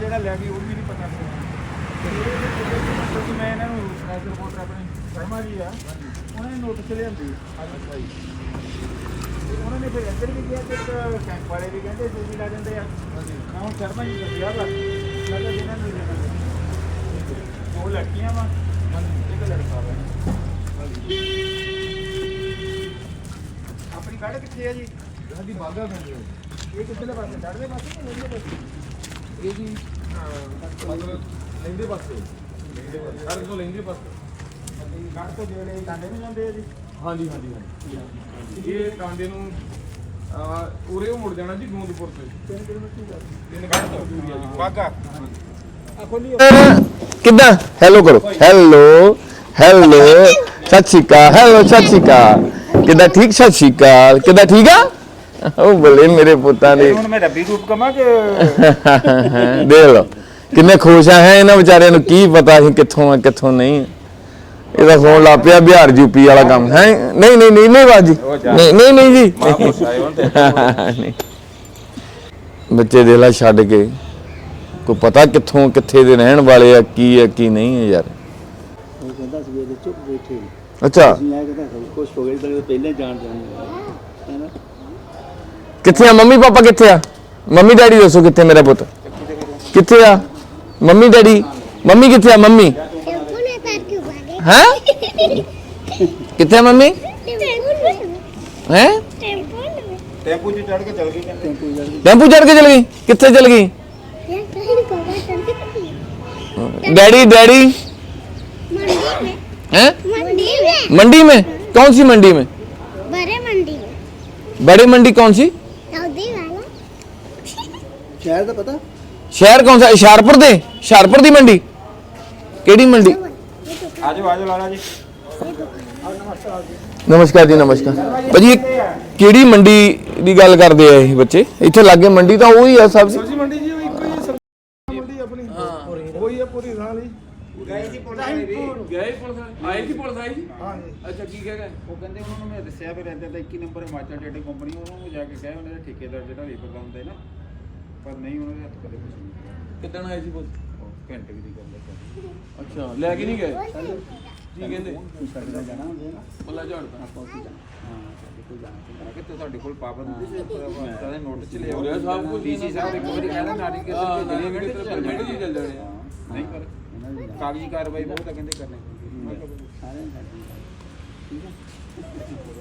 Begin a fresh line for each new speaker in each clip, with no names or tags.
ਜਿਹੜਾ ਲੈ ਗਈ ਉਹ ਵੀ ਨਹੀਂ ਪਤਾ ਕਿਉਂਕਿ ਮੈਂ ਇਹਨਾਂ ਨੂੰ ਸਨੈਕ ਰਿਪੋਰਟਰ ਆਪਣੇ ਸ਼ਰਮਾ ਜੀ ਆ ਉਹਨਾਂ ਨੇ ਨੋਟਿਸ ਲਿਆਂਦੀ। ਤੇ ਉਹਨਾਂ ਨੇ ਫਿਰ ਇੱਧਰ ਵੀ ਕਿਹਾ ਤੇ ਇੱਕ ਕੈਂਪ ਵਾਲੇ ਵੀ ਕਹਿੰਦੇ ਤੁਸੀਂ ਲਾ ਜਾਂਦੇ ਆ। ਮੈਂ ਹੁਣ ਸ਼ਰਮਾ ਜੀ ਦੱਸਿਆ ਵਾ ਮੈਂ ਕਿਹਾ ਜਿਹਨਾਂ ਨੂੰ ਲੈਣਾ ਦੋ ਲੜਕੀਆਂ ਵਾ ਇੱਕ ਲੜਕਾ ਵਾ। ਆਪਣੀ ਕੱਢ ਕਿੱਥੇ ਆ ਜੀ?
ਸਾਡੀ ਬਾਗਾ ਪੈਂਦੀ ਹੈ
ਇਹ ਕਿੱਧਰਲੇ ਪਾਸੇ ਚੜ੍ਹਦੇ ਪਾਸੇ ਕਿ ਨੇੜੇ ਪਾਸੇ?
ਇਹ ਜੀ ਮਤਲਬ ਲੈਂਦੇ ਪਾਸੇ ਲੈਂਦੇ ਪਾਸੇ ਹਰ ਤੋਂ ਲੈਂਦੇ ਪਾਸੇ
ਕੱਢ ਤੋਂ ਜਿਹੜੇ ਕਾਂਡੇ ਨੂੰ ਜਾਂਦੇ ਆ ਜੀ
ਹਾਂਜੀ ਹਾਂਜੀ ਹਾਂਜੀ। ਇਹ ਟਾਂਡੇ ਨੂੰ ਆ ਉਰੇ ਉਹ ਮੁੜ ਜਾਣਾ ਜੀ ਗੋਂਦਪੁਰ ਤੇ।
3 ਕਿਲੋਮੀਟਰ ਦੀ ਗੱਲ
ਤਿੰਨ ਘੰਟੇ ਤੋਂ ਦੂਰੀ ਆ ਜੀ।
ਬਾਗਾ ਆ ਖੋਲੀ
ਕਿੱਦਾਂ? ਹੈਲੋ ਕਰੋ। ਹੈਲੋ ਹੈਲੋ ਸਤਿ ਸ਼੍ਰੀ ਅਕਾਲ। ਹੈਲੋ ਸਤਿ ਸ਼੍ਰੀ ਅਕਾਲ। ਕਿੱਦਾਂ ਠੀਕ? ਸਤਿ ਸ਼੍ਰੀ ਅਕਾਲ। ਕਿੱਦਾਂ ਠੀਕ ਆ? ਉਹ ਬਲੇ ਮੇਰੇ ਪੁੱਤਾਂ ਦੇ।
ਹੁਣ ਮੈਂ ਰੱਬੀ ਰੂਪ ਕਮਾ ਕਿ
ਦੇਖ ਲਓ ਕਿੰਨੇ ਖੁਸ਼ ਆ ਹੈ ਇਹਨਾਂ ਵਿਚਾਰਿਆਂ ਨੂੰ ਕੀ ਪਤਾ ਸੀ ਕਿੱਥੋਂ ਆ ਕਿੱਥੋਂ ਨਹੀਂ। ਇਹਦਾ ਫੋਨ ਲਾ ਪਿਆ ਬਿਹਾਰ ਯੂਪੀ ਵਾਲਾ ਕੰਮ ਹੈ? ਨਹੀਂ ਨਹੀਂ ਨਹੀਂ ਨਹੀਂ ਬਾਜੀ। ਨਹੀਂ ਨਹੀਂ ਨਹੀਂ ਜੀ। ਬੱਚੇ ਦੇ ਲਾ ਛੱਡ ਕੇ। ਕੋਈ ਪਤਾ ਕਿੱਥੋਂ ਕਿੱਥੇ ਦੇ ਰਹਿਣ ਵਾਲੇ ਆ ਕੀ ਆ ਕੀ ਨਹੀਂ ਹੈ ਯਾਰ।
ਉਹ ਕਹਿੰਦਾ ਸਵੇਰ ਚੁੱਪ ਬੈਠੇ।
ਅੱਛਾ।
ਅਸੀਂ ਆ ਕਹਿੰਦਾ ਕੁਝ ਹੋ ਗਿਆ ਤਾਂ ਪਹਿਲਾਂ ਜਾਣ ਜਾਣੀ
ਕਿੱਥੇ ਆ ਮੰਮੀ ਪਾਪਾ ਕਿੱਥੇ ਆ ਮੰਮੀ ਡੈਡੀ ਦੱਸੋ ਕਿੱਥੇ ਮੇਰਾ ਪੁੱਤ ਕਿੱਥੇ ਆ ਮੰਮੀ ਡੈਡੀ ਮੰਮੀ ਕਿੱਥੇ ਆ ਮੰਮੀ
टेम्पो में पैर क्यों भागे
ਹੈ ਕਿੱਥੇ ਆ ਮੰਮੀ
टेम्पो में
ਹੈ
टेम्पो में
ਟੈਂਪੂ 'ਚ ਚੜ ਕੇ ਚਲ ਗਈ ਕਹਿੰਦੇ
ਟੈਂਪੂ ਜੜ
ਟੈਂਪੂ ਚੜ ਕੇ ਚਲ ਗਈ ਕਿੱਥੇ ਚਲ ਗਈ
ये कहीं को चलती
डैडी डैडी
मंडी में
हैं
मंडी में
मंडी में कौन सी मंडी में
बड़े मंडी में
बड़ी मंडी कौन सी
सऊदी वाला
ਸ਼ਹਿਰ ਦਾ ਪਤਾ?
ਸ਼ਹਿਰ ਕੌਣ ਸਾ? ਇਸ਼ਾਰਪੁਰ ਦੇ? ਇਸ਼ਾਰਪੁਰ ਦੀ ਮੰਡੀ? ਕਿਹੜੀ ਮੰਡੀ?
ਆਜੋ ਆਜੋ ਲਾਲਾ ਜੀ।
ਨਮਸਕਾਰ ਜੀ ਨਮਸਕਾਰ। ਭਾਜੀ ਇਹ ਕਿਹੜੀ ਮੰਡੀ ਦੀ ਗੱਲ ਕਰਦੇ ਆ ਇਹ ਬੱਚੇ? ਇੱਥੇ ਲਾਗੇ ਮੰਡੀ ਤਾਂ ਉਹੀ ਆ ਸਬਜ਼ੀ?
ਸਬਜ਼ੀ ਮੰਡੀ ਜੀ ਉਹ ਇੱਕੋ ਹੀ ਹੈ ਸਬਜ਼ੀ ਮੰਡੀ ਆਪਣੀ। ਉਹੀ ਹੈ ਪੂਰੀ ਸਾਲੀ
ਗਏ ਸੀ ਪੁਲਿਸ ਆਈ ਵੀ।
ਗਏ ਪੁਲਿਸ ਆਈ ਸੀ ਪੁਲਿਸ ਆਈ
ਹਾਂ ਜੀ
ਅੱਛਾ ਕੀ ਕਹਿ ਗਏ?
ਉਹ ਕਹਿੰਦੇ ਉਹਨਾਂ ਨੂੰ ਮੈਂ ਦੱਸਿਆ ਵੀ ਰਹਿੰਦਾ ਤਾਂ 21 ਨੰਬਰ ਹਿਮਾਚਲ ਟੇਟੇ ਕੰਪਨੀ ਉਹਨਾਂ ਨੂੰ ਜਾ ਕੇ ਕਹੇ ਉਹਨਾਂ ਦੇ ਠੇਕੇਦਾਰ ਜਿਹੜਾ ਰੇਪਰ ਲਾਉਂਦੇ ਨਾ ਪਰ ਨਹੀਂ ਉਹਨਾਂ ਦੇ ਹੱਥ ਕਦੇ ਕੁਝ ਨਹੀਂ।
ਕਿੱਦਣ ਆਏ ਸੀ ਪੁਲਿਸ
ਉਹ ਘੰਟੇ ਕੁ ਦੀ ਗੱਲ ਹੈ
ਅੱਛਾ ਲੈ ਕੇ ਨਹੀਂ ਗਏ? ਕੀ ਕਹਿੰਦੇ?
ਸਾਡੇ ਨਾਲ ਜਾਣਾ ਹੁੰਦੇ ਨਾ
ਬੱਲਾ ਝਾੜਦਾ
ਆਪਾਂ ਉੱਥੇ ਜਾਣਾ।
ਹਾਂ ਸਾਡੇ ਕੋਲ ਜਾਣਾ ਚਾਹੀਦਾ ਕਿ ਤੁਹਾਡੇ ਕੋਲ ਪਾਬੰਦੀ ਸੀ ਤਾਂ ਦੇ ਨੋਟਿਸ ਚ ਲਿਆ
ਹੋ ਰਿਹਾ ਸਭ ਕੁਝ
ਡੀਸੀ ਸਾਹਿਬ ਇੱਕ ਵਾਰੀ ਕਹਿੰਦਾ ਨਾਰੀ ਕੇ
ਹਾਂ,
ਸਿਰ
ਨਾਰੀ ਕੇ ਸਿਰ ਮਿੰਟ ਜੀ ਚੱਲ ਜਾਣੇ।
ਨਹੀਂ ਪਰ ਕਾਗਜ਼ੀ ਕਾਰਵਾਈ ਬਹੁਤ ਆ ਕਹਿੰਦੇ ਕਰਨੇ।
ਸਾਡੀ ਠੀਕ ਹੈ।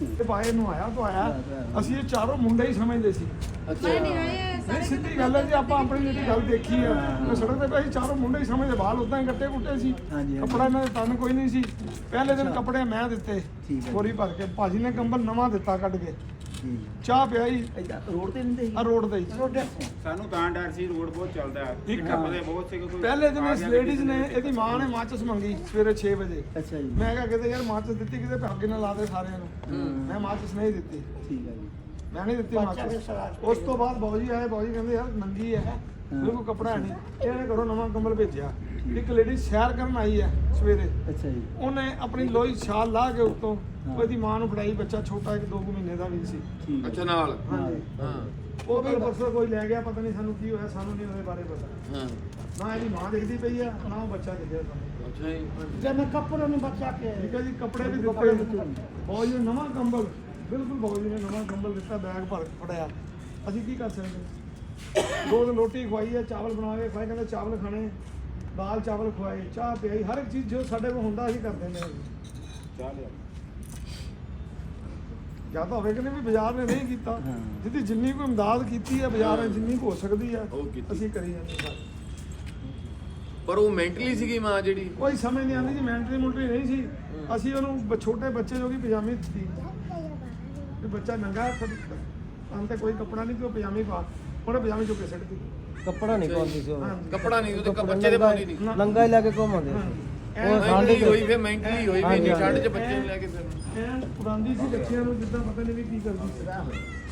ਤੇ ਬਾਏ ਨੂੰ ਆਇਆ ਤੋਂ ਆਇਆ। ਅਸੀਂ ਇਹ ਚਾਰੋਂ ਮੁੰਡੇ ਹੀ ਸਮਝਦੇ ਸੀ।
ਅੱਛਾ।
ਨਹੀਂ ਸਿੱਧੀ ਗੱਲ ਹੈ ਜੀ ਆਪਾਂ ਆਪਣੀ ਜਿਹੜੀ ਗੱਲ ਦੇਖੀ ਆ। ਮੈਂ ਸੜਕ ਤੇ ਪਏ ਸੀ ਚਾਰੋਂ ਮੁੰਡੇ ਹੀ ਸਮਝਦੇ ਬਾਲ ਉਦਾਂ ਹੀ ਕੱਟੇ ਕੁੱਟੇ ਸੀ। ਕੱਪੜਾ ਇਹਨਾਂ ਦੇ ਤਨ ਕੋਈ ਨਹੀਂ ਸੀ। ਪਹਿਲੇ ਦਿਨ ਕੱਪੜੇ ਮੈਂ ਦਿੱਤੇ
ਠੀਕ ਹੈ।
ਬੋਰੀ ਭਰ ਕੇ। ਭਾਜੀ ਨੇ ਕੰਬਲ ਨਵਾਂ ਦਿੱਤਾ ਕੱਢ ਕੇ। ਚਾਹ ਪਿਆਈ।
ਐਦਾਂ ਰੋਡ ਤੇ ਨਹੀਂ
ਆ ਰੋਡ ਤੇ।
ਸਾਨੂੰ ਤਾਂ ਡਰ ਸੀ ਰੋਡ ਬਹੁਤ ਚੱਲਦਾ ਹੈ।
ਇੱਕ
ਟੱਪਦੇ ਬਹੁਤ ਸੀ ਕੋਈ
ਪਹਿਲੇ ਦਿਨ ਇਸ ਲੇਡੀਜ਼ ਨੇ ਇਹਦੀ ਮਾਂ ਨੇ ਮਾਚਸ ਮੰਗੀ ਸਵੇਰੇ 6 ਵਜੇ।
ਅੱਛਾ ਜੀ।
ਮੈਂ ਕਿਹਾ ਕਿਤੇ ਯਾਰ ਮਾਚਸ ਦਿੱਤੀ ਕਿਤੇ ਭਾਗੇ ਨਾਲ ਲਾ ਦੇ ਸਾਰਿਆਂ ਨੂੰ। ਮੈਂ ਮਾਚਸ ਨਹੀਂ ਦਿੱਤੀ।
ਠੀਕ ਹੈ ਜੀ।
ਮੈਂ ਨਹੀਂ ਦਿੱਤੀ ਮਾਚਸ ਉਸ ਤੋਂ ਬਾਅਦ ਬਾਊਜੀ ਆਏ ਬਾਊਜੀ ਕਹਿੰਦੇ ਯਾਰ ਨੰਗੀ ਹੈ। ਮੇਰੇ ਕੋਲ ਕੱਪੜਾ ਨਹੀਂ। ਇਹਨੇ ਘਰੋਂ ਨਵਾਂ ਕੰਬਲ ਭੇਜਿਆ। ਇੱਕ ਲੇਡੀ ਸੈਰ ਕਰਨ ਆਈ ਹੈ ਸਵੇਰੇ।
ਅੱਛਾ ਜੀ।
ਉਹਨੇ ਆਪਣੀ ਲੋਈ ਛਾਲ ਲਾ ਕੇ ਉੱਤੋਂ। ਉਹਦੀ ਮਾਂ ਨੂੰ ਫੜਾਈ ਬੱਚਾ ਛੋਟਾ ਇੱਕ ਦੋ ਕੁ ਮਹੀਨੇ ਦਾ ਵੀ ਸੀ।
ਅੱਛਾ ਨਾਲ?
ਹਾਂਜੀ
ਹਾਂ।
ਉਹ ਫਿਰ ਪਰਸੋਂ ਕੋਈ ਲੈ ਗਿਆ ਪਤਾ ਨਹੀਂ ਸਾਨੂੰ ਕੀ ਹੋਇਆ ਸਾਨੂੰ ਨਹੀਂ ਉਹਦੇ ਬਾਰੇ ਪਤਾ।
ਹਾਂ।
ਨਾ ਇਹਦੀ ਮਾਂ ਦਿਖਦੀ ਪਈ ਆ ਨਾ ਉਹ ਬੱਚਾ ਦਿਖਿਆ ਸਾਨੂੰ।
ਅੱਛਾ ਜੀ।
ਜਦ ਮੈਂ ਕੱਪੜੇ ਨੂੰ ਬਚਾ ਕੇ ਠੀਕ ਹੈ ਜੀ ਕੱਪੜੇ ਵੀ ਦਿੱਤੇ। ਬਹੁਤ ਜੀ ਨਵਾਂ ਕੰਬਲ ਬਿਲਕੁਲ ਬਹੁਤ ਜੀ ਨੇ ਨਵਾਂ ਕੰਬਲ ਦਿੱਤਾ ਬੈਗ ਭਰ ਕੇ ਫੜਿਆ। ਅਸੀਂ ਕੀ ਕਰ ਸਕਦੇ? ਦੋ ਦਿਨ ਰੋਟੀ ਖਵਾਈ ਹੈ ਚਾਵਲ ਬਣਾਵੇ ਖਵਾਏ ਕਹਿੰਦੇ ਚਾਵਲ ਖਾਣੇ ਦਾਲ ਚਾਵਲ ਖਵਾਏ ਚਾਹ ਪਿਆਈ ਹਰ ਇੱਕ ਚੀਜ਼ ਜੋ ਸਾਡੇ ਕੋਲ ਹੁੰਦਾ ਅਸੀਂ ਕਰ ਦਿੰਦੇ ਹਾਂ।
ਚਾਹ ਲਿਆ।
ਜਾਂ ਤਾਂ ਹੋਵੇ ਕਿ ਨਹੀਂ ਵੀ ਬਾਜ਼ਾਰ ਨੇ ਨਹੀਂ ਕੀਤਾ।
ਹਾਂ।
ਜਿਹਦੀ ਜਿੰਨੀ ਕੋਈ ਇਮਦਾਦ ਕੀਤੀ ਹੈ ਬਾਜ਼ਾਰ ਨੇ ਜਿੰਨੀ ਕੁ ਹੋ ਸਕਦੀ ਹੈ। ਅਸੀਂ ਕਰੀ ਜਾਂਦੇ ਹਾਂ।
ਪਰ ਉਹ ਮੈਂਟਲੀ ਸੀਗੀ ਮਾਂ ਜਿਹੜੀ?
ਕੋਈ ਸਮਝ ਨਹੀਂ ਆਉਂਦੀ ਜੀ ਮੈਂਟਰੀ ਮੁੰਟਰੀ ਨਹੀਂ ਸੀ। ਅਸੀਂ ਉਹਨੂੰ ਛੋਟੇ ਬੱਚੇ ਜੋ ਕਿ ਪਜਾਮੀ ਦਿੱਤੀ। ਤੇ ਬੱਚਾ ਨੰਗਾ ਅੰਤੇ ਕੋਈ ਕੱਪੜਾ ਨਹੀਂ ਕਿ ਉਹ ਪਜਾਮੀ ਪਾ ਉਹਨੇ ਪਜਾਮੀ ਚੁੱਕ ਕੇ ਸਿੱਟ ਦਿੱਤੀ।
ਕੱਪੜਾ ਨਹੀਂ ਪਾਉਂਦੀ ਸੀ ਉਹ।
ਹਾਂਜੀ।
ਕੱਪੜਾ ਨਹੀਂ ਉਹਦੇ ਬੱਚੇ ਦੇ ਪਾਉਂਦੀ ਨਹੀਂ।
ਨੰਗਾ ਹੀ ਲੈ ਕੇ ਘੁੰਮਦੇ
ਐਨ
ਉਹ
ਮੈਂਟਲੀ
ਚ-
ਹੋਈ ਫੇ ਮੈਂਟਲੀ ਹੋਈ ਵੀ ਇੰਨੀ
ਹਾਂਜੀ,
ਠੰਡ 'ਚ। ਬੱਚੇ ਨੂੰ ਲੈ ਕੇ ਫਿਰ।
ਐਨ ਉਡਾਉਂਦੀ ਸੀ ਬੱਚਿਆਂ ਨੂੰ ਜਿੱਦਾਂ ਪਤਾ ਨਹੀਂ ਵੀ ਕੀ ਕਰਦੀ ਸੀ।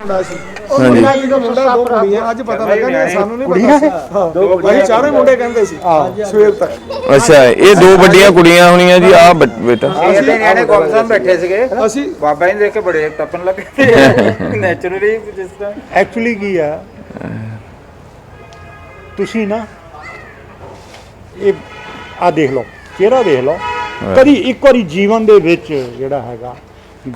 ਮੁੰਡਾ ਸੀ। ਉਹ
ਹਾਂਜੀ।
ਮੁੰਡਾ ਜੀ ਦਾ ਮੁੰਡਾ ਦੋ ਕੁੜੀਆਂ ਅੱਜ ਪਤਾ ਲੱਗਾ ਕਿ ਸਾਨੂੰ ਨਹੀਂ ਪਤਾ ਹਾਂ ਅਸੀਂ ਚਾਰੇ ਮੁੰਡੇ ਕਹਿੰਦੇ ਸੀ ਸਵੇਰ ਤੱਕ।
ਅੱਛਾ ਇਹ ਦੋ ਵੱਡੀਆਂ ਕੁੜੀਆਂ ਹੋਣੀਆਂ ਜੀ ਆ ਬੇਟਾ।
ਇਹ ਤੇ ਨਿਆਣੇ ਗੁੰਮਸਮ ਬੈਠੇ ਸੀਗੇ।
ਅਸੀਂ
ਬਾਬਾ ਜੀ ਨੂੰ ਦੇਖ ਕੇ ਬੜੇ ਤਪਨ ਲੱਗੇ ਨੈਚੁਰਲੀ ਜਿਸ ਤਰ੍ਹਾਂ।
ਐਕਚੁਅਲੀ ਕੀ ਆ? ਤੁਸੀਂ ਨਾ ਇਹ ਆ ਦੇਖ ਲਓ ਚਿਹਰਾ ਦੇਖ ਲਓ। ਕਦੀ ਇੱਕ ਵਾਰੀ ਜੀਵਨ ਦੇ ਵਿੱਚ ਜਿਹੜਾ ਹੈਗਾ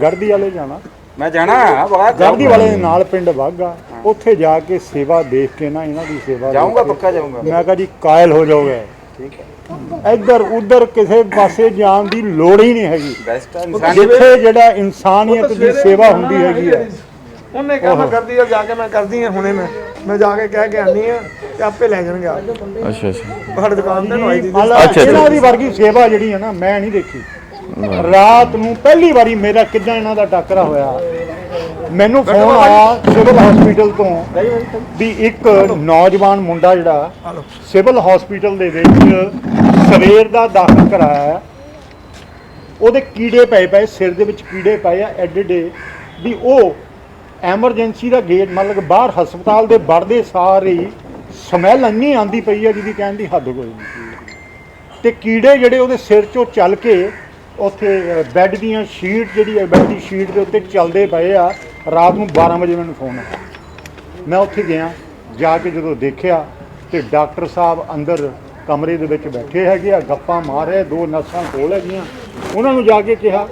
ਗੜਦੀ ਵਾਲੇ ਜਾਣਾ।
ਮੈਂ ਜਾਣਾ ਬਹੁਤ
ਗੜਦੀ ਵਾਲੇ ਦੇ ਨਾਲ ਪਿੰਡ ਵਾਗਾ ਉੱਥੇ ਜਾ ਕੇ ਸੇਵਾ ਦੇਖ ਕੇ ਨਾ ਇਹਨਾਂ ਦੀ ਸੇਵਾ ਦੇਖ
ਜਾਊਂਗਾ
ਕੇ।
ਪੱਕਾ ਜਾਊਂਗਾ।
ਮੈਂ ਕਹਾਂ ਜੀ ਕਾਇਲ ਹੋ ਜਾਓਗੇ।
ਠੀਕ ਹੈ।
ਇੱਧਰ ਉੱਧਰ ਕਿਸੇ ਪਾਸੇ ਜਾਣ ਦੀ ਲੋੜ ਹੀ ਨਹੀਂ ਹੈਗੀ।
ਬੈਸਟ ਇਨਸਾਨ
ਜਿੱਥੇ ਜਿਹੜਾ ਇਨਸਾਨੀਅਤ ਦੀ ਸੇਵਾ ਹੁੰਦੀ ਹੈਗੀ ਹੈ।
ਉਹਨੇ ਕਿਹਾ ਮੈਂ ਕਰਦੀ ਆ ਜਾ ਕੇ ਮੈਂ ਕਰਦੀ ਆ ਹੁਣੇ ਮੈਂ। ਮੈਂ ਜਾ ਕੇ ਕਹਿ ਕੇ ਆਨੀ ਆ ਤੇ ਆਪੇ ਲੈ ਜਾਣਗੇ ਆ
ਅੱਛਾ ਅੱਛਾ।
ਸਾਡੇ ਦੁਕਾਨ ਤੇ ਨਵਾਈ ਦੀ
ਅੱਛਾ।
ਇਹਨਾਂ ਦੀ ਵਰਗੀ ਸੇਵਾ ਜਿਹੜੀ ਹੈ ਨਾ ਮੈਂ ਨਹੀਂ ਦੇਖੀ। ਰਾਤ ਨੂੰ ਪਹਿਲੀ ਵਾਰੀ ਮੇਰਾ ਕਿੱਦਾਂ ਇਹਨਾਂ ਦਾ ਟੱਕਰਾ ਹੋਇਆ? ਮੈਨੂੰ ਫੋਨ ਆਇਆ ਸਿਵਲ ਹਸਪੀਟਲ ਤੋਂ ਵੀ ਇੱਕ ਨੌਜਵਾਨ ਮੁੰਡਾ ਜਿਹੜਾ ਸਿਵਲ ਹਸਪੀਟਲ ਦੇ ਵਿੱਚ ਸਵੇਰ ਦਾ ਦਾਖਲ ਕਰਾਇਆ। ਉਹਦੇ ਕੀੜੇ ਪਏ ਪਏ ਸਿਰ ਦੇ ਵਿੱਚ ਕੀੜੇ ਪਏ ਆ ਐਡੇ ਡੇ। ਵੀ ਉਹ ਐਮਰਜੈਂਸੀ ਦਾ ਗੇਟ ਮਤਲਬ ਬਾਹਰ ਹਸਪਤਾਲ ਦੇ ਵੜਦੇ ਸਾਰ ਸਮੈਲ ਇੰਨੀ ਆਂਦੀ ਪਈ ਆ ਜਿਹਦੀ ਕਹਿਣ ਦੀ ਹੱਦ ਕੋਈ ਨਹੀਂ। ਤੇ ਕੀੜੇ ਜਿਹੜੇ ਉਹਦੇ ਸਿਰ ਚੋਂ ਚੱਲ ਕੇ ਉੱਥੇ ਬੈੱਡ ਦੀਆਂ ਸ਼ੀਟ ਜਿਹੜੀ ਹੈ, ਬੈੱਡ ਦੀ ਸ਼ੀਟ ਦੇ ਉੱਤੇ ਚੱਲਦੇ ਪਏ ਆ। ਰਾਤ ਨੂੰ 12 ਵਜੇ ਮੈਨੂੰ ਫੋਨ ਆਇਆ। ਮੈਂ ਉੱਥੇ ਗਿਆ, ਜਾ ਕੇ ਜਦੋਂ ਦੇਖਿਆ ਤੇ ਡਾਕਟਰ ਸਾਹਿਬ ਅੰਦਰ ਕਮਰੇ ਦੇ ਵਿੱਚ ਬੈਠੇ ਹੈਗੇ ਆ, ਗੱਪਾਂ ਮਾਰ ਰਹੇ, ਦੋ ਨਰਸਾਂ ਕੋਲ ਹੈਗੀਆਂ। ਉਹਨਾਂ ਨੂੰ ਜਾ ਕੇ ਕਿਹਾ,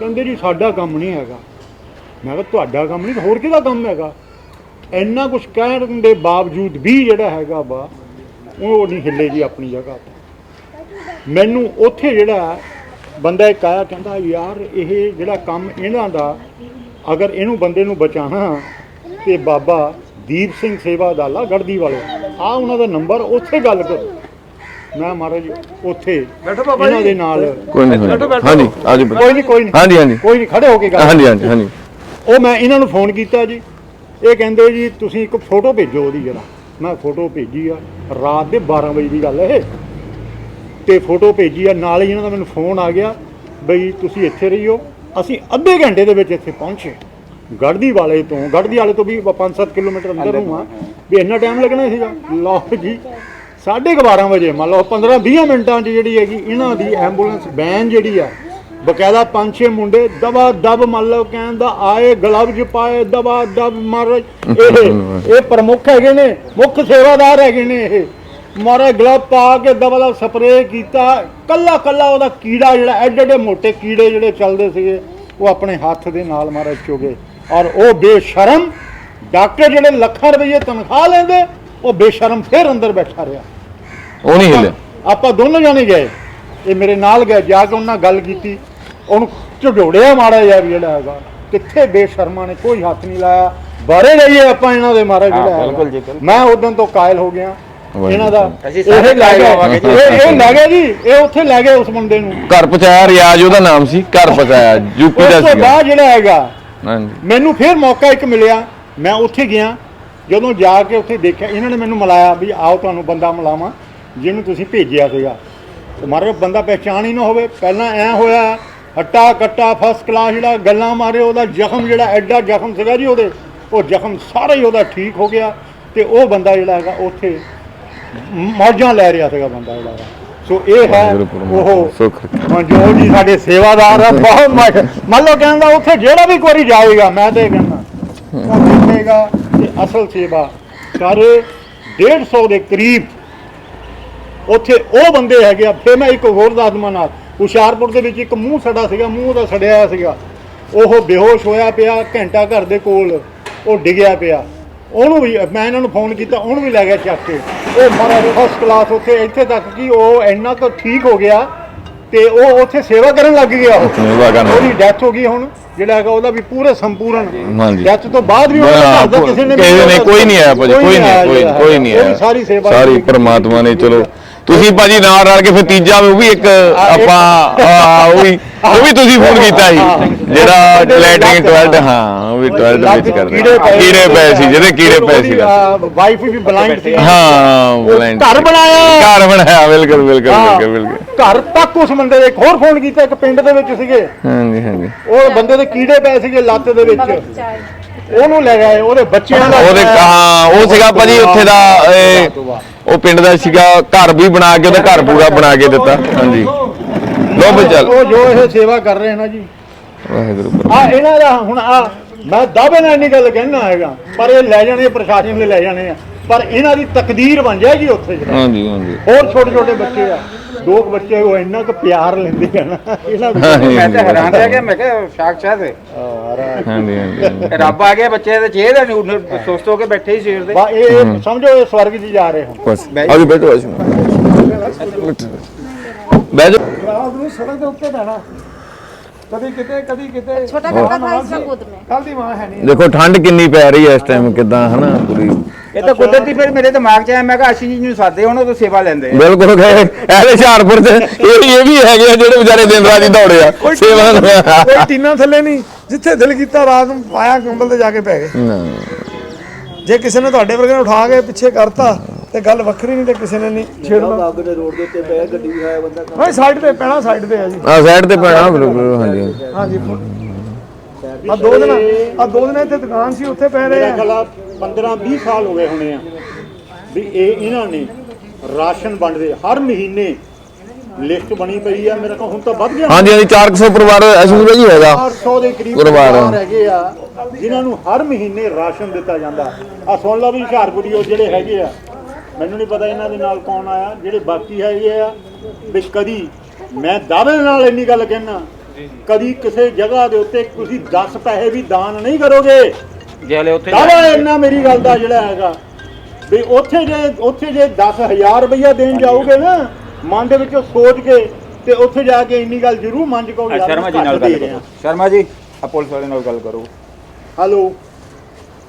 ਕਹਿੰਦੇ ਜੀ ਸਾਡਾ ਕੰਮ ਨਹੀਂ ਹੈਗਾ। ਮੈਂ ਕਿਹਾ, ਤੁਹਾਡਾ ਕੰਮ ਨਹੀਂ ਹੋਰ ਕਿਹਦਾ ਕੰਮ ਹੈਗਾ? ਇੰਨਾ ਕੁਝ ਕਹਿਣ ਦੇ ਬਾਵਜੂਦ ਵੀ ਜਿਹੜਾ ਹੈਗਾ ਵਾ, ਉਹ ਨਹੀਂ ਹਿੱਲੇ ਜੀ ਆਪਣੀ ਜਗ੍ਹਾ ਤੋਂ। ਮੈਨੂੰ ਉੱਥੇ ਜਿਹੜਾ ਬੰਦਾ ਇੱਕ ਆਇਆ ਕਹਿੰਦਾ ਯਾਰ ਇਹ ਜਿਹੜਾ ਕੰਮ ਇਹਨਾਂ ਦਾ ਅਗਰ ਇਹਨੂੰ ਬੰਦੇ ਨੂੰ ਬਚਾਣਾ ਤੇ ਬਾਬਾ ਦੀਪ ਸਿੰਘ ਸੇਵਾ ਦਾਲਾ ਗੜਦੀ ਵਾਲੇ ਆ ਉਹਨਾਂ ਦਾ ਨੰਬਰ ਉੱਥੇ ਗੱਲ ਕਰੋ। ਮੈਂ ਮਹਾਰਾਜ ਉੱਥੇ
ਬੈਠੋ ਬਾਬਾ
ਇਹਨਾਂ
ਜੀ।
ਦੇ ਨਾਲ
ਕੋਈ ਨਹੀਂ। ਹਾਂਜੀ ਆਜੋ
ਕੋਈ ਨਹੀਂ ਕੋਈ ਨਹੀਂ।
ਹਾਂਜੀ ਹਾਂਜੀ।
ਕੋਈ ਨਹੀਂ ਖੜੇ ਹੋ ਕੇ ਗੱਲ
ਹਾਂਜੀ ਹਾਂਜੀ ਹਾਂਜੀ।
ਉਹ ਮੈਂ ਇਹਨਾਂ ਨੂੰ ਫੋਨ ਕੀਤਾ ਜੀ। ਇਹ ਕਹਿੰਦੇ ਜੀ ਤੁਸੀਂ ਇੱਕ ਫੋਟੋ ਭੇਜੋ ਉਹਦੀ ਜਰਾ। ਮੈਂ ਫੋਟੋ ਭੇਜੀ ਆ ਰਾਤ ਦੇ 12 ਵਜੇ ਦੀ ਗੱਲ ਹੈ ਇਹ। ਤੇ ਫੋਟੋ ਭੇਜੀ ਆ ਨਾਲ ਹੀ ਇਹਨਾਂ ਦਾ ਮੈਨੂੰ ਫੋਨ ਆ ਗਿਆ ਬਈ ਤੁਸੀਂ ਇੱਥੇ ਰਹੀਓ। ਅਸੀਂ ਅੱਧੇ ਘੰਟੇ ਦੇ ਵਿੱਚ ਇੱਥੇ ਪਹੁੰਚੇ। ਗੜਦੀ ਵਾਲੇ ਤੋਂ ਗੜਦੀ ਵਾਲੇ ਤੋਂ ਵੀ 5-7 ਕਿਲੋਮੀਟਰ ਅੰਦਰ ਨੂੰ ਆ। ਵੀ ਇੰਨਾ ਟਾਈਮ ਲੱਗਣਾ ਸੀਗਾ? ਲਓ ਜੀ ਸਾਢੇ ਕੁ 12 ਵਜੇ ਮੰਨ ਲਓ 15-20 ਮਿੰਟਾਂ 'ਚ ਜਿਹੜੀ ਹੈਗੀ ਇਹਨਾਂ ਦੀ ਐਂਬੂਲੈਂਸ ਵੈਨ ਜਿਹੜੀ ਆ ਬਕਾਇਦਾ ਪੰਜ ਛੇ ਮੁੰਡੇ ਦਬਾ ਦਬ ਮੰਨ ਲਓ ਕਹਿੰਦਾ ਆਏ ਗਲਵਜ ਪਾਏ ਦਬਾ ਦਬ ਮਾਰ ਇਹ ਇਹ ਪ੍ਰਮੁੱਖ ਹੈਗੇ ਨੇ ਮੁੱਖ ਸੇਵਾਦਾਰ ਹੈਗੇ ਨੇ ਇਹ। ਮਾਰੇ ਗਲਵ ਪਾ ਕੇ ਦਬਾ ਦਬ ਸਪਰੇਅ ਕੀਤਾ। ਕੱਲਾ ਕੱਲਾ ਉਹਦਾ ਕੀੜਾ ਜਿਹੜਾ ਐਡੇ ਐਡੇ ਮੋਟੇ ਕੀੜੇ ਜਿਹੜੇ ਚੱਲਦੇ ਸੀਗੇ ਉਹ ਆਪਣੇ ਹੱਥ ਦੇ ਨਾਲ ਮਾਰੇ ਚੁਗੇ। ਔਰ ਉਹ ਬੇਸ਼ਰਮ ਡਾਕਟਰ ਜਿਹੜੇ ਲੱਖਾਂ ਰੁਪਏ ਤਨਖਾਹ ਲੈਂਦੇ ਉਹ ਬੇਸ਼ਰਮ ਫਿਰ ਅੰਦਰ ਬੈਠਾ ਰਿਹਾ।
ਉਹ ਨਹੀਂ ਹਿੱਲੇ
ਆਪਾਂ ਦੋਨੋਂ ਜਾਣੇ ਗਏ। ਇਹ ਮੇਰੇ ਨਾਲ ਗਏ ਜਾ ਕੇ ਉਹਨਾਂ ਨਾਲ ਗੱਲ ਕੀਤੀ। ਉਹਨੂੰ ਝੜੋੜਿਆ ਮਾੜਾ ਯਾਰ ਜਿਹੜਾ ਹੈਗਾ। ਕਿੱਥੇ ਬੇਸ਼ਰਮਾਂ ਨੇ ਕੋਈ ਹੱਥ ਨਹੀਂ ਲਾਇਆ। ਬਾਰੇ ਰਹੀਏ ਆਪਾਂ ਇਹਨਾਂ ਦੇ ਮਾਰਾ ਜਿਹੜਾ। ਮੈਂ ਉਦੋਂ ਤੋਂ ਕਾਇਲ ਹੋ ਗਿਆ। ਇਹਨਾਂ ਦਾ
ਅਸੀਂ
ਇਹ
ਸਾਰੇ
ਲੈ
ਕਾਇਲ
ਗਏ।
ਹੋਵਾਂਗੇ ਜੀ।
ਇਹ ਇਹ ਲੈ ਗਏ ਜੀ। ਇਹ ਉੱਥੇ ਲੈ ਗਏ ਉਸ ਮੁੰਡੇ ਨੂੰ।
ਘਰ ਪਹੁੰਚਾਇਆ ਰਿਆਜ਼ ਉਹਦਾ ਨਾਮ ਸੀ ਘਰ ਪਹੁੰਚਾਇਆ ਯੂਪੀ ਦਾ
ਉਸ ਤੋਂ
ਸੀਗਾ।
ਬਾਅਦ ਜਿਹੜਾ ਹੈਗਾ
ਹਾਂਜੀ।
ਮੈਨੂੰ ਫਿਰ ਮੌਕਾ ਇੱਕ ਮਿਲਿਆ। ਮੈਂ ਉੱਥੇ ਗਿਆ। ਜਦੋਂ ਜਾ ਕੇ ਉੱਥੇ ਦੇਖਿਆ ਇਹਨਾਂ ਨੇ ਮੈਨੂੰ ਮਿਲਾਇਆ ਵੀ ਆਓ ਤੁਹਾਨੂੰ ਬੰਦਾ ਮਿਲਾਵਾਂ ਜਿਹਨੂੰ ਤੁਸੀਂ ਭੇਜਿਆ ਸੀਗਾ। ਤੇ ਮਾਰੇ ਬੰਦਾ ਪਹਿਚਾਣ ਹੀ ਨਾ ਹੋਵੇ। ਪਹਿਲਾਂ ਐ ਹੋਇਆ ਹੱਟਾ ਕੱਟਾ ਫਸਟ ਕਲਾਸ ਜਿਹੜਾ ਗੱਲਾਂ ਮਾਰੇ ਉਹਦਾ ਜ਼ਖਮ ਜਿਹੜਾ ਐਡਾ ਜ਼ਖਮ ਸੀਗਾ ਜੀ ਉਹਦੇ ਉਹ ਜ਼ਖਮ ਸਾਰਾ ਹੀ ਉਹਦਾ ਠੀਕ ਹੋ ਗਿਆ। ਤੇ ਉਹ ਬੰਦਾ ਜਿਹੜਾ ਹੈਗਾ ਉੱਥੇ ਮੌਜਾਂ ਲੈ ਰਿਹਾ ਸੀਗਾ ਬੰਦਾ ਜਿਹੜਾ। ਸੋ ਇਹ ਹੈ ਉਹ
ਸੁੱਖ।
ਮਨਜੋਤ ਜੀ ਸਾਡੇ ਸੇਵਾਦਾਰ ਆ ਬਹੁਤ ਮਸ਼- ਮੰਨ ਲਓ ਕਹਿੰਦਾ ਉੱਥੇ ਜਿਹੜਾ ਵੀ ਕੋਈ ਜਾਏਗਾ ਮੈਂ ਤੇ ਕਹਿੰਦਾ। ਉਹ ਦੇਖੇਗਾ ਕਿ ਅਸਲ ਸੇਵਾ ਸਾਰੇ 150 ਦੇ ਕਰੀਬ ਉੱਥੇ ਉਹ ਬੰਦੇ ਹੈਗੇ ਆ। ਫਿਰ ਮੈਂ ਇੱਕ ਹੋਰ ਦਾ ਆਦਮਾ ਨਾਲ ਹੁਸ਼ਿਆਰਪੁਰ ਦੇ ਵਿੱਚ ਇੱਕ ਮੂੰਹ ਸੜਾ ਸੀਗਾ ਮੂੰਹ ਦਾ ਸੜਿਆ ਹੋਇਆ ਸੀਗਾ। ਉਹ ਬੇਹੋਸ਼ ਹੋਇਆ ਪਿਆ ਘੰਟਾ ਘਰ ਦੇ ਕੋਲ ਉਹ ਡਿੱਗਿਆ ਪਿਆ। ਉਹਨੂੰ ਵੀ ਮੈਂ ਇਹਨਾਂ ਨੂੰ ਫੋਨ ਕੀਤਾ ਉਹਨੂੰ ਵੀ ਲੈ ਗਿਆ ਚੱਕ ਕੇ ਉਹ ਮਾਰਾ ਫਸਟ ਕਲਾਸ ਉੱਥੇ ਇੱਥੇ ਤੱਕ ਕਿ ਉਹ ਇੰਨਾ ਕੁ ਠੀਕ ਹੋ ਗਿਆ ਤੇ ਉਹ ਉੱਥੇ ਸੇਵਾ ਕਰਨ ਲੱਗ ਗਿਆ ਉਹ
ਸੇਵਾ ਕਰਨ।
ਉਹਦੀ ਡੈਥ ਹੋ ਗਈ ਹੁਣ ਜਿਹੜਾ ਹੈਗਾ ਉਹਦਾ ਵੀ ਪੂਰੇ ਸੰਪੂਰਨ
ਹਾਂਜੀ।
ਡੈਥ ਤੋਂ ਬਾਅਦ ਵੀ ਉਹਦਾ
ਹਾਂ,
ਘਰ ਦਾ ਕਿਸੇ ਨੇ ਵੀ
ਕਿਸੇ ਨੇ ਕੋਈ ਨਹੀਂ ਆਇਆ ਭਾਜੀ ਕੋਈ ਨਹੀਂ ਕੋਈ
ਜਿਹੜਾ
ਕੋਈ ਨਹੀਂ
ਉਹਦੀ
ਆਇਆ
ਸਾਰੀ ਸੇਵਾ
ਸਾਰੀ। ਪਰਮਾਤਮਾ ਨੇ ਚਲੋ ਤੁਸੀਂ ਭਾਜੀ ਨਾਲ ਰਲ ਕੇ ਫਿਰ ਤੀਜਾ ਉਹ ਵੀ ਇੱਕ ਆਪਾਂ ਆ, ਉਹ ਵੀ ਉਹ ਵੀ ਤੁਸੀਂ ਫੋਨ ਕੀਤਾ ਸੀ। ਜਿਹੜਾ ਲੈਟਰਿੰਗ ਟਾਇਲਟ ਹਾਂ ਉਹ ਵੀ ਟਾਇਲਟ ਵਿੱਚ ਕਰਦੇ ਕੀੜੇ ਪਏ ਸੀ। ਜਿਹਦੇ ਕੀੜੇ ਪਏ ਸੀ
ਵਾਈਫ ਵੀ ਬਲਾਈਂਡ ਸੀ।
ਹਾਂ
ਉਹ
blind
ਘਰ। ਬਣਾਇਆ।
ਘਰ ਬਣਾਇਆ ਬਿਲਕੁਲ ਬਿਲਕੁਲ ਬਿਲਕੁਲ ਬਿਲਕੁਲ।
ਘਰ ਤੱਕ ਉਸ ਬੰਦੇ ਦੇ ਇੱਕ ਹੋਰ ਫੋਨ ਕੀਤਾ ਇੱਕ ਪਿੰਡ ਦੇ ਵਿੱਚ ਸੀਗੇ।
ਹਾਂਜੀ ਹਾਂਜੀ।
ਉਹ ਬੰਦੇ ਦੇ ਕੀੜੇ ਪਏ ਸੀਗੇ ਲੱਤ ਦੇ ਵਿੱਚ। ਉਹਨੂੰ ਲੈ ਗਏ ਉਹਦੇ ਬੱਚਿਆਂ ਦਾ
ਉਹਦੇ ਹਾਂ ਉਹ ਸੀਗਾ ਭਾਜੀ ਉੱਥੇ ਦਾ ਉਹ ਪਿੰਡ ਦਾ ਸੀਗਾ ਘਰ ਵੀ ਬਣਾ ਕੇ ਉਹਦਾ ਘਰ ਪੂਰਾ ਬਣਾ ਕੇ ਦਿੱਤਾ। ਹਾਂਜੀ। ਲੋ
ਉਹ ਜੋ ਇਹ ਸੇਵਾ ਕਰ ਰਹੇ ਨੇ ਜੀ।
ਵਾਹਿਗੁਰੂ
ਆ ਇਹਨਾਂ ਦਾ ਹੁਣ ਆ ਮੈਂ ਦਾਅਵੇ ਨਾਲ ਨਹੀਂ ਗੱਲ ਕਹਿਣਾ ਹੈਗਾ ਪਰ ਇਹ ਲੈ ਜਾਣੇ ਪ੍ਰਸ਼ਾਸਨ ਨੇ ਲੈ ਜਾਣੇ ਆ। ਪਰ ਇਹਨਾਂ ਦੀ ਤਕਦੀਰ ਬਣ ਜਾਏਗੀ ਉੱਥੇ। ਜਿਹੜਾ
ਹਾਂਜੀ ਹਾਂਜੀ।
ਹੋਰ ਛੋਟੇ ਛੋਟੇ ਬੱਚੇ ਆ। ਦੋ ਬੱਚੇ ਉਹ ਇੰਨਾ ਕੁ ਪਿਆਰ ਲੈਂਦੇ ਆ ਨਾ। ਇਹਨਾਂ ਨੂੰ
ਮੈਂ ਤਾਂ ਹੈਰਾਨ ਰਹਿ ਗਿਆ ਮੈਂ ਕਿਹਾ ਸਾਖਸ਼ਾਤ
ਹਾਂਜੀ ਹਾਂਜੀ
ਰੱਬ ਆ ਗਿਆ ਬੱਚੇ ਦੇ ਚਿਹਰੇ ਦਾ ਨੂੰ ਸੁਸਤ ਹੋ ਕੇ ਬੈਠੇ ਹੀ ਸਵੇਰ ਦੇ।
ਇਹ ਸਮਝੋ ਇਹ ਸਵਰਗ 'ਚ ਜਾ ਰਹੇ ਹੋ।
ਬਸ। ਆਜੋ ਬੈਠੋ ਆਜੋ ਬੈਠੋ
ਰਾਤ ਨੂੰ ਸੜਕ ਦੇ ਉੱਤੇ ਬਹਿਣਾ ਕਦੀ ਕਿਤੇ ਕਦੀ ਕਿਤੇ
छोटा लड़का था इसका खुद में
ਕੱਲ ਦੀ ਮਾਂ ਹੈ ਨਹੀਂ
ਦੇਖੋ ਠੰਡ ਕਿੰਨੀ ਪੈ ਰਹੀ ਹੈ ਇਸ ਟਾਈਮ ਕਿਦਾਂ ਹਨਾ ਪੂਰੀ
ਇਹ ਤਾਂ ਕੁਦਰਤੀ ਫਿਰ ਮੇਰੇ ਦਿਮਾਗ 'ਚ ਆਇਆ ਮੈਂ ਕਿਹਾ ਅਸੀਂ ਜੀ ਨੂੰ ਸਾਦੇ ਉਹਨਾਂ ਤੋਂ ਸੇਵਾ ਲੈਂਦੇ ਆ
ਬਿਲਕੁਲ ਗਏ ਐਲੇ ਹੁਸ਼ਿਆਰਪੁਰ ਚ ਇਹ ਇਹ ਵੀ ਹੈਗੇ ਆ ਜਿਹੜੇ ਵਿਚਾਰੇ ਦਿਨ ਰਾਤ ਹੀ ਦੌੜੇ ਆ ਸੇਵਾ ਨੂੰ
ਕੋਈ ਟੀਨਾ ਥੱਲੇ ਨਹੀਂ ਜਿੱਥੇ ਦਿਲ ਕੀਤਾ ਰਾਤ ਨੂੰ ਪਾਇਆ ਕੰਬਲ ਤੇ ਜਾ ਕੇ ਪੈ ਗਏ
ਨਾ।
ਜੇ ਕਿਸੇ ਨੇ ਤੁਹਾਡੇ ਵਰਗੇ ਨੂੰ ਉਠਾ ਕੇ ਪਿੱਛੇ ਕਰਤਾ ਤੇ ਗੱਲ ਵੱਖਰੀ ਨਹੀਂ ਤੇ ਕਿਸੇ ਨੇ ਨਹੀਂ ਛੇੜਨਾ।
ਬਾਗ ਦੇ ਰੋਡ ਦੇ ਉੱਤੇ ਪਿਆ ਗੱਡੀ ਵੀ ਆਇਆ ਬੰਦਾ
ਹਾਂ ਸਾਈਡ ਤੇ ਪੈਣਾ ਸਾਈਡ ਤੇ ਆ ਜੀ।
ਆ ਸਾਈਡ ਤੇ ਪੈਣਾ ਬਿਲਕੁਲ ਹਾਂਜੀ।
ਹਾਂਜੀ ਆ ਦੋ ਦਿਨ ਆ ਦੋ ਦਿਨ ਇੱਥੇ ਦੁਕਾਨ ਸੀ ਉੱਥੇ ਪੈ ਰਹੇ ਆ।
ਖਿਆਲ 15 20 ਸਾਲ ਹੋ ਗਏ ਹੋਣੇ ਆ ਵੀ ਇਹ ਇਹਨਾਂ ਨੇ ਰਾਸ਼ਨ ਵੰਡਦੇ ਹਰ ਮਹੀਨੇ ਲਿਸਟ ਬਣੀ ਪਈ ਆ ਮੇਰੇ ਕੋਲ ਹੁਣ ਤਾਂ ਵੱਧ ਗਿਆ।
ਹਾਂਜੀ ਹਾਂਜੀ 400 ਪਰਿਵਾਰ ਅਸੂਰ ਜੀ ਹੈਗਾ
800 ਦੇ ਕਰੀਬ
ਪਰਿਵਾਰ।
ਹੈਗੇ ਆ ਜਿਨ੍ਹਾਂ ਨੂੰ ਹਰ ਮਹੀਨੇ ਰਾਸ਼ਨ ਦਿੱਤਾ ਜਾਂਦਾ। ਆ ਸੁਣ ਲਾ ਵੀ ਹੁਸ਼ਿਆਰਪੁਰੀ ਉਹ ਜਿਹੜੇ ਹੈਗੇ ਆ ਮੈਨੂੰ ਨਹੀਂ ਪਤਾ ਇਹਨਾਂ ਦੇ ਨਾਲ ਕੌਣ ਆਇਆ ਜਿਹੜੇ ਬਾਕੀ ਹੈਗੇ ਆ ਵੀ ਕਦੀ ਮੈਂ ਦਾਅਵੇ ਨਾਲ ਇੰਨੀ ਗੱਲ ਕਹਿਣਾ ਕਦੀ ਕਿਸੇ ਜਗ੍ਹਾ ਦੇ ਉੱਤੇ ਤੁਸੀਂ 10 ਪੈਸੇ ਵੀ ਦਾਨ ਨਹੀਂ ਕਰੋਗੇ।
ਜੇ ਹਲੇ ਉੱਥੇ
ਦਾਵਾ ਇੰਨਾ ਮੇਰੀ ਗੱਲ ਦਾ ਜਿਹੜਾ ਹੈਗਾ ਵੀ ਉੱਥੇ ਜੇ ਉੱਥੇ ਜੇ 10000 ਰੁਪਇਆ ਦੇਣ ਜਾਓਗੇ ਨਾ ਮਨ ਦੇ ਵਿੱਚੋਂ ਸੋਚ ਕੇ ਤੇ ਉੱਥੇ ਜਾ ਕੇ ਇੰਨੀ ਗੱਲ ਜ਼ਰੂਰ ਮਨ
ਆ ਸ਼ਰਮਾ ਜੀ ਨਾਲ ਗੱਲ ਕਰੋ। ਸ਼ਰਮਾ ਜੀ ਆ ਪੁਲਿਸ ਵਾਲੇ ਨਾਲ ਗੱਲ ਕਰੋ।
ਹਲੋ।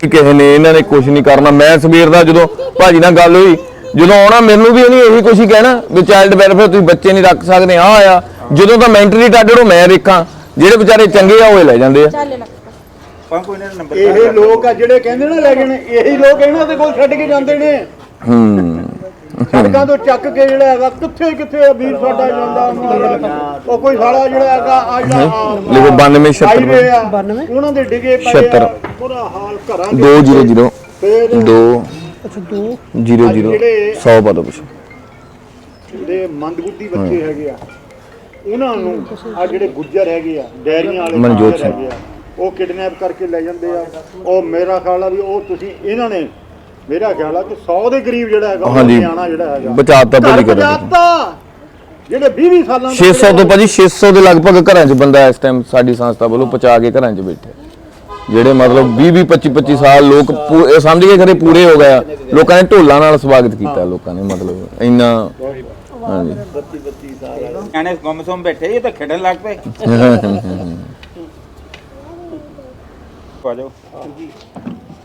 ਕਿਸੇ ਨੇ ਇਹਨਾਂ ਨੇ ਕੁਝ ਨਹੀਂ ਕਰਨਾ। ਮੈਂ ਸਵੇਰ ਦਾ ਜਦੋਂ ਭਾਜੀ ਨਾਲ ਗੱਲ ਹੋਈ ਜਦੋਂ ਆਉਣਾ ਮੈਨੂੰ ਵੀ ਉਹਨੇ ਇਹੀ ਕੁਝ ਹੀ ਕਹਿਣਾ ਵੀ ਚਾਈਲਡ ਵੈਲਫੇਅਰ ਤੁਸੀਂ ਬੱਚੇ ਨਹੀਂ ਰੱਖ ਸਕਦੇ ਆ ਆ। ਜਦੋਂ ਤਾਂ ਮੈਂਟਲੀ ਟਾਡੜੋ ਮੈਂ ਦੇਖਾਂ ਜਿਹੜੇ ਵਿਚਾਰੇ ਚੰਗੇ ਆ ਉਹ ਹੀ ਲੈ ਜਾਂਦੇ ਆ।
ਪਰ ਕੋਈ ਨਾ ਨੰਬਰ
ਇਹ ਲੋਕ ਆ ਜਿਹੜੇ ਕਹਿੰਦੇ ਨਾ ਲੈ ਗਏ ਨੇ ਇਹੀ ਲੋਕ ਇਹਨਾਂ ਦੇ ਕੋਲ ਛੱਡ ਕੇ ਜਾਂਦੇ ਨੇ।
ਹੂੰ।
ਸੜਕਾਂ ਤੋਂ ਚੱਕ ਕੇ ਜਿਹੜਾ ਹੈਗਾ ਕਿੱਥੇ ਕਿੱਥੇ ਵੀਰ ਸਾਡਾ ਜਾਂਦਾ ਉਹ ਕੋਈ ਸਾਲਾ ਜਿਹੜਾ ਹੈਗਾ ਆ ਜਿਹੜਾ
ਲਿਖੋ 92
ਹਾਈਵੇ ਉਹਨਾਂ ਦੇ ਡਿਗੇ ਪਏ ਆ ਬੁਰਾ ਹਾਲ ਘਰਾਂ ਦੇ
200
ਅੱਛਾ
2 00 100 ਪਾ ਦੋ
ਜਿਹੜੇ ਮੰਦਬੁੱਧੀ ਬੱਚੇ ਹੈਗੇ ਆ ਉਹਨਾਂ ਨੂੰ ਆ ਜਿਹੜੇ ਗੁੱਜਰ ਹੈਗੇ ਆ ਡੈਰੀਆਂ ਵਾਲੇ
ਮਨਜੋਤ
ਸਿੰਘ। ਉਹ ਕਿਡਨੈਪ ਕਰਕੇ ਲੈ ਜਾਂਦੇ ਆ। ਉਹ ਮੇਰਾ ਖਿਆਲ ਆ ਵੀ ਉਹ ਤੁਸੀਂ ਇਹਨਾਂ ਨੇ ਮੇਰਾ ਖਿਆਲ ਆ ਕਿ 100 ਦੇ ਕਰੀਬ ਜਿਹੜਾ ਹੈਗਾ ਉਹ
ਹਾਂਜੀ।
ਨਿਆਣਾ ਜਿਹੜਾ ਹੈਗਾ।
ਬਚਾਤਾ
ਘਰ
ਭਾਜੀ ਕਰੇ
ਬਚਾਤਾ ਜਿਹੜੇ 20 20 ਸਾਲਾਂ
600 ਤੋਂ ਭਾਜੀ 600 ਦੇ ਲਗਭਗ ਘਰਾਂ 'ਚ ਬੰਦਾ ਇਸ ਟਾਈਮ ਸਾਡੀ ਸੰਸਥਾ ਵੱਲੋਂ ਪਹੁੰਚਾ ਕੇ ਘਰਾਂ 'ਚ ਬੈਠੇ। ਜਿਹੜੇ ਮਤਲਬ 20 20 25 25 ਸਾਲ ਲੋਕ ਪੂ- ਇਹ ਸਮਝ ਕੇ ਖਰੇ ਪੂਰੇ ਹੋ ਗਿਆ ਲੋਕਾਂ ਨੇ ਢੋਲਾਂ ਨਾਲ ਸਵਾਗਤ ਕੀਤਾ ਲੋਕਾਂ ਨੇ ਮਤਲਬ ਇੰਨਾ। ਹਾਂਜੀ।
ਨਿਆਣੇ ਗੁੰਮਸੁੰਮ ਬੈਠੇ ਇਹ ਤਾਂ ਖੇਡਣ ਲੱਗ ਪਏ। ਆ ਜਾਓ।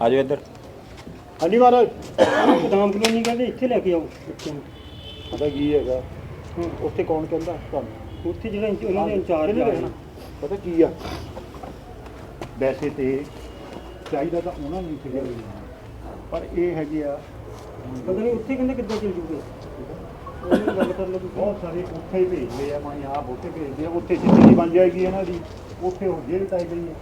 ਆ ਜਾਓ ਇੱਧਰ।
ਹਾਂਜੀ ਮਹਾਰਾਜ।
ਬਦਾਮ ਕਲੋਨੀ ਕਹਿੰਦੇ ਇੱਥੇ ਲੈ ਕੇ ਆਓ
ਪਤਾ ਕੀ ਹੈਗਾ? ਉੱਥੇ ਕੌਣ ਕਹਿੰਦਾ? ਤੁਹਾਨੂੰ।
ਉੱਥੇ ਜਿਹੜਾ ਇੰਚ- ਉਹਨਾਂ ਦੇ ਇੰਚਾਰਜ ਆ
ਪਤਾ ਕੀ ਆ? ਵੈਸੇ ਤੇ ਚਾਹੀਦਾ ਤਾਂ ਉਹਨਾਂ ਨੂੰ ਹੀ ਸੀਗਾ। ਪਰ ਇਹ ਹੈਗੇ ਆ
ਪਤਾ ਨਹੀਂ ਉੱਥੇ ਕਹਿੰਦੇ ਕਿੱਦਾਂ ਚੱਲ ਜੂਗੇ। ਗੱਲ ਕਰ ਲਓ ਤੁਸੀਂ।
ਬਹੁਤ ਸਾਰੇ ਉੱਥੇ ਹੀ ਭੇਜਦੇ ਆ ਮਾਈ ਆਪ ਉੱਥੇ ਭੇਜਦੇ ਆ। ਉੱਥੇ ਜ਼ਿੰਦਗੀ ਬਣ ਜਾਏਗੀ ਇਹਨਾਂ ਦੀ। ਉੱਥੇ ਹੋ ਜੇਲ੍ਹ ਟਾਈ ਗਈ ਹੈ।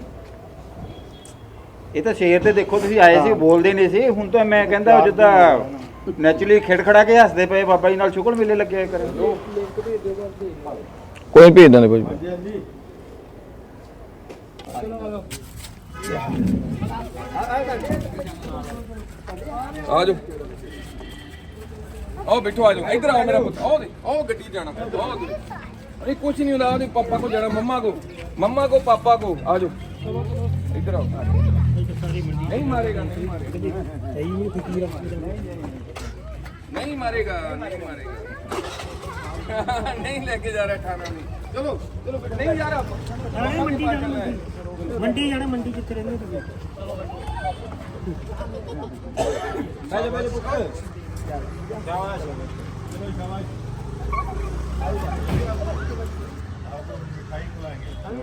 ਇਹ ਤਾਂ ਸ਼ੇਰ ਤੇ ਦੇਖੋ ਤੁਸੀਂ ਆਏ ਸੀ ਬੋਲਦੇ ਨਹੀਂ ਸੀ। ਹੁਣ ਤਾਂ ਮੈਂ ਕਹਿੰਦਾ ਜਿੱਦਾਂ ਨੈਚੁਰਲੀ ਖੇਡ ਖੜਾ ਕੇ ਹੱਸਦੇ ਪਏ ਬਾਬਾ ਜੀ ਨਾਲ ਸ਼ੁਕਰ ਮੇਲੇ ਲੱਗੇ ਕਰੇ।
ਕੋਈ ਭੇਜ ਦਿੰਦੇ ਭਾਜੀ
ਆ ਜਾਓ। ਆਓ ਬੈਠੋ ਆ ਜਾਓ। ਇੱਧਰ ਆਓ ਮੇਰਾ ਪੁੱਤ। ਆਓ ਦੇ ਆਓ ਗੱਡੀ ਜਾਣਾ ਆਓ ਦੇ ਅਰੇ ਕੁਝ ਨਹੀਂ ਹੁੰਦਾ ਉਹਦੇ ਪਾਪਾ ਕੋ ਜਾਣਾ ਮੰਮਾ ਕੋ ਮੰਮਾ ਕੋ ਪਾਪਾ ਕੋ ਆ ਜਾਓ। ਇੱਧਰ ਆਓ ਨਹੀਂ ਮਾਰੇਗਾ ਨਹੀਂ ਮਾਰੇਗਾ ਨਹੀਂ ਮਾਰੇਗਾ ਨਹੀਂ ਮਾਰੇਗਾ ਨਹੀਂ ਲੈ ਕੇ ਜਾ ਰਿਹਾ ਠਾਣਾ ਨਹੀਂ ਚਲੋ ਚਲੋ ਬੇਟਾ ਨਹੀਂ ਜਾ ਰਿਹਾ
ਮੰਡੀ ਜਾਣਾ ਮੰਡੀ ਜਾਣਾ ਮੰਡੀ ਕਿੱਥੇ ਰਹਿੰਦੇ ਤੁਸੀਂ